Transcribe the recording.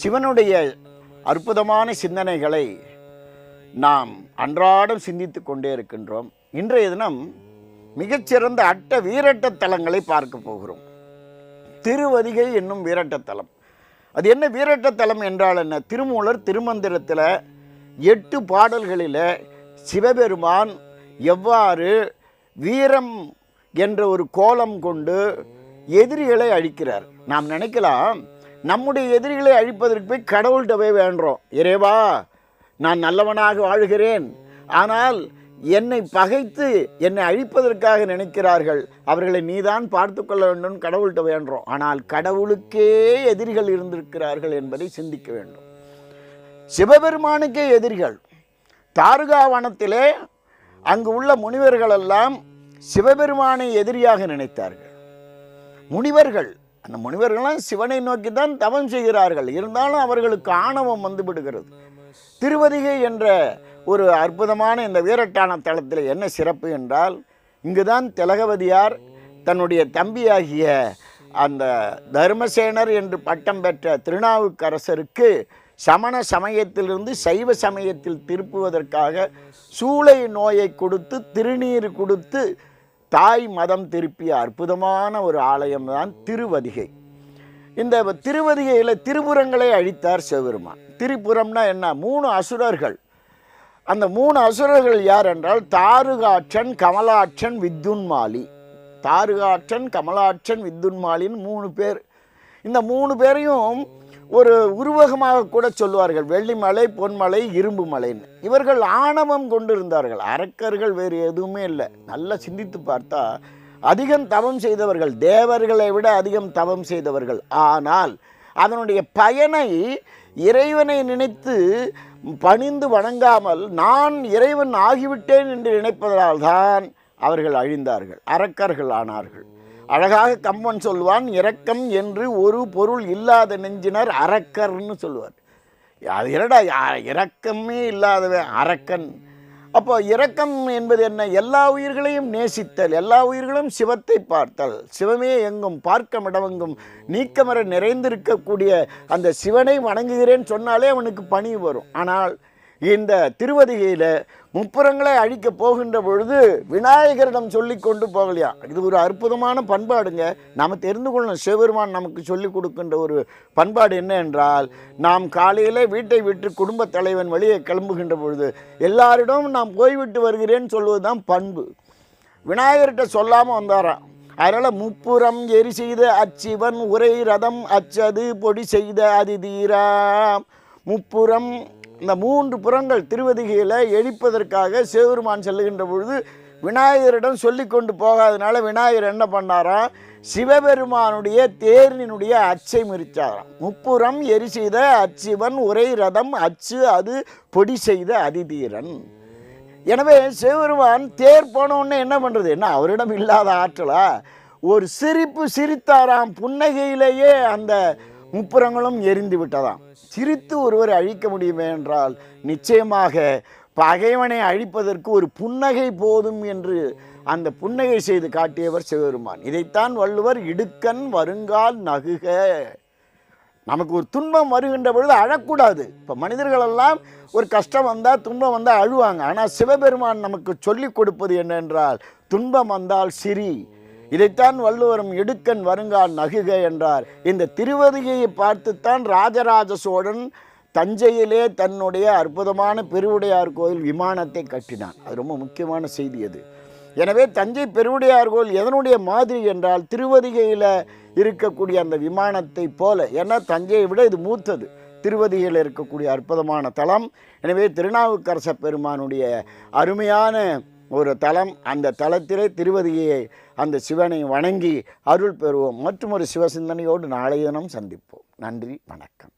சிவனுடைய அற்புதமான சிந்தனைகளை நாம் அன்றாடம் சிந்தித்து கொண்டே இருக்கின்றோம். இன்றைய தினம் மிகச்சிறந்த அட்ட வீரட்ட தலங்களை பார்க்க போகிறோம். திருவதிகை என்னும் வீரட்டத்தலம் அது என்ன வீரட்டத்தலம் என்றால் என்ன? திருமூலர் திருமந்திரத்தில் எட்டு பாடல்களில் சிவபெருமான் எவ்வாறு வீரம் என்ற ஒரு கோலம் கொண்டு எதிரிகளை அழிக்கிறார். நாம் நினைக்கலாம் நம்முடைய எதிரிகளை அழிப்பதற்கு போய் கடவுள்கிட்ட போய் வேண்டுறோம். இறைவா நான் நல்லவனாக வாழ்கிறேன். ஆனால் என்னை பகைத்து என்னை அழிப்பதற்காக நினைக்கிறார்கள். அவர்களை நீதான் பார்த்து கொள்ள வேண்டும் கடவுள்கிட்ட வேண்டுறோம். ஆனால் கடவுளுக்கே எதிரிகள் இருந்திருக்கிறார்கள் என்பதை சிந்திக்க வேண்டும். சிவபெருமானுக்கே எதிரிகள். தாருகாவனத்திலே அங்கு உள்ள முனிவர்களெல்லாம் சிவபெருமானை எதிரியாக நினைத்தார்கள். முனிவர்கள் அந்த முனிவர்கள்லாம் சிவனை நோக்கி தான் தவம் செய்கிறார்கள். இருந்தாலும் அவர்களுக்கு ஆணவம் வந்து விடுகிறது திருவதிகை என்ற ஒரு அற்புதமான இந்த வீரட்டான தளத்தில் என்ன சிறப்பு என்றால் இங்குதான் திலகவதியார் தன்னுடைய தம்பியாகிய அந்த தர்மசேனர் என்று பட்டம் பெற்ற திருநாவுக்கரசருக்கு சமண சமயத்திலிருந்து சைவ சமயத்தில் திருப்புவதற்காக சூளை நோயை கொடுத்து திருநீர் கொடுத்து தாய் மதம் திருப்பிய அற்புதமான ஒரு ஆலயம் தான் திருவதிகை. இந்த திருவதிகையில் திருப்புறங்களை அழித்தார் சிவபெருமான். திரிபுரம்னா என்ன? மூணு அசுரர்கள். அந்த மூணு அசுரர்கள் யார் என்றால் தாருகாட்சன் கமலாட்சன் வித்துன்மாலி. தாருகாட்சன் கமலாட்சன் வித்துன்மாலின்னு மூணு பேர். இந்த மூணு பேரையும் ஒரு உருவகமாக கூட சொல்லுவார்கள் வெள்ளிமலை பொன்மலை இரும்பு மலைன்னு. இவர்கள் ஆணவம் கொண்டிருந்தார்கள். அரக்கர்கள் வேறு எதுவுமே இல்லை. நல்லா சிந்தித்து பார்த்தா அதிகம் தவம் செய்தவர்கள் தேவர்களை விட அதிகம் தவம் செய்தவர்கள். ஆனால் அதனுடைய பயனை இறைவனை நினைத்து பணிந்து வணங்காமல் நான் இறைவன் ஆகிவிட்டேன் என்று நினைப்பதால் தான் அவர்கள் அழிந்தார்கள் அரக்கர்கள் ஆனார்கள். அழகாக கம்பன் சொல்வான் இரக்கம் என்று ஒரு பொருள் இல்லாத நெஞ்சினர் அரக்கர்னு சொல்லுவார். அது என்னடா இரக்கமே இல்லாதவன் அரக்கன். அப்போ இரக்கம் என்பது என்ன? எல்லா உயிர்களையும் நேசித்தல் எல்லா உயிர்களும் சிவத்தை பார்த்தல். சிவமே எங்கும் பார்க்க இடமெங்கும் நீக்கமர நிறைந்திருக்கக்கூடிய அந்த சிவனை வணங்குகிறேன் சொன்னாலே அவனுக்கு பணி வரும். ஆனால் இந்த திருவதிகையில் முப்புறங்களை அழிக்க போகின்ற பொழுது விநாயகரிடம் சொல்லி கொண்டு போகலையா? இது ஒரு அற்புதமான பண்பாடுங்க. நாம் தெரிந்து கொள்ளணும். சிவபெருமான் நமக்கு சொல்லிக் கொடுக்கின்ற ஒரு பண்பாடு என்ன என்றால் நாம் காலையில் வீட்டை விட்டு குடும்பத் தலைவன் வெளியே கிளம்புகின்ற பொழுது எல்லாரிடம் நாம் போய்விட்டு வருகிறேன் சொல்வது தான் பண்பு. விநாயகர்கிட்ட சொல்லாமல் வந்தாராம். அதனால் முப்புறம் எரி செய்த அச்சிவன் உரை ரதம் அச்சது பொடி செய்த அதிதீராம். முப்புறம் இந்த மூன்று புறங்கள் திருவதிகையில் எழிப்பதற்காக சிவபெருமான் செல்லுகின்ற பொழுது விநாயகரிடம் சொல்லி கொண்டு போகாதனால விநாயகர் என்ன பண்ணாராம் சிவபெருமானுடைய தேரினுடைய அச்சை முறிச்சாராம். முப்புறம் எரி செய்த அச்சிவன் உரை ரதம் அச்சு அது பொடி செய்த அதிதீரன். எனவே சிவபெருமான் தேர் போனோடனே என்ன பண்ணுறது என்ன அவரிடம் இல்லாத ஆற்றலா? ஒரு சிரிப்பு சிரித்தாராம். புன்னகையிலேயே அந்த முப்புறங்களும் எரிந்து விட்டதாம். சிரித்து ஒருவர் அழிக்க முடியுமே என்றால் நிச்சயமாக பகைவனை அழிப்பதற்கு ஒரு புன்னகை போதும் என்று அந்த புன்னகை செய்து காட்டியவர் சிவபெருமான். இதைத்தான் வள்ளுவர் இடுக்கன் வருங்கால் நகுக. நமக்கு ஒரு துன்பம் வருகின்ற பொழுது அழக்கூடாது. இப்போ மனிதர்களெல்லாம் ஒரு கஷ்டம் வந்தால் துன்பம் வந்தால் அழுவாங்க. ஆனால் சிவபெருமான் நமக்கு சொல்லிக் கொடுப்பது என்னென்றால் துன்பம் வந்தால் சிரி. இதைத்தான் வள்ளுவரும் இடுக்கன் வருங்கால் நகுக என்றார். இந்த திருவதிகையை பார்த்துத்தான் ராஜராஜ சோழன் தஞ்சையிலே தன்னுடைய அற்புதமான பெருவுடையார் கோயில் விமானத்தை கட்டினான். அது ரொம்ப முக்கியமான செய்தி அது. எனவே தஞ்சை பெருவுடையார் கோயில் எதனுடைய மாதிரி என்றால் திருவதிகையில் இருக்கக்கூடிய அந்த விமானத்தை போல. ஏன்னா தஞ்சையை விட இது மூத்தது. திருவதிகையில் இருக்கக்கூடிய அற்புதமான தலம். எனவே திருநாவுக்கரச பெருமானுடைய அருமையான ஒரு தலம் அந்த தலத்திலே திருவதியை அந்த சிவனை வணங்கி அருள் பெறுவோம். மற்றும் ஒரு சிவசிந்தனையோடு நாளைய தினம் சந்திப்போம். நன்றி வணக்கம்.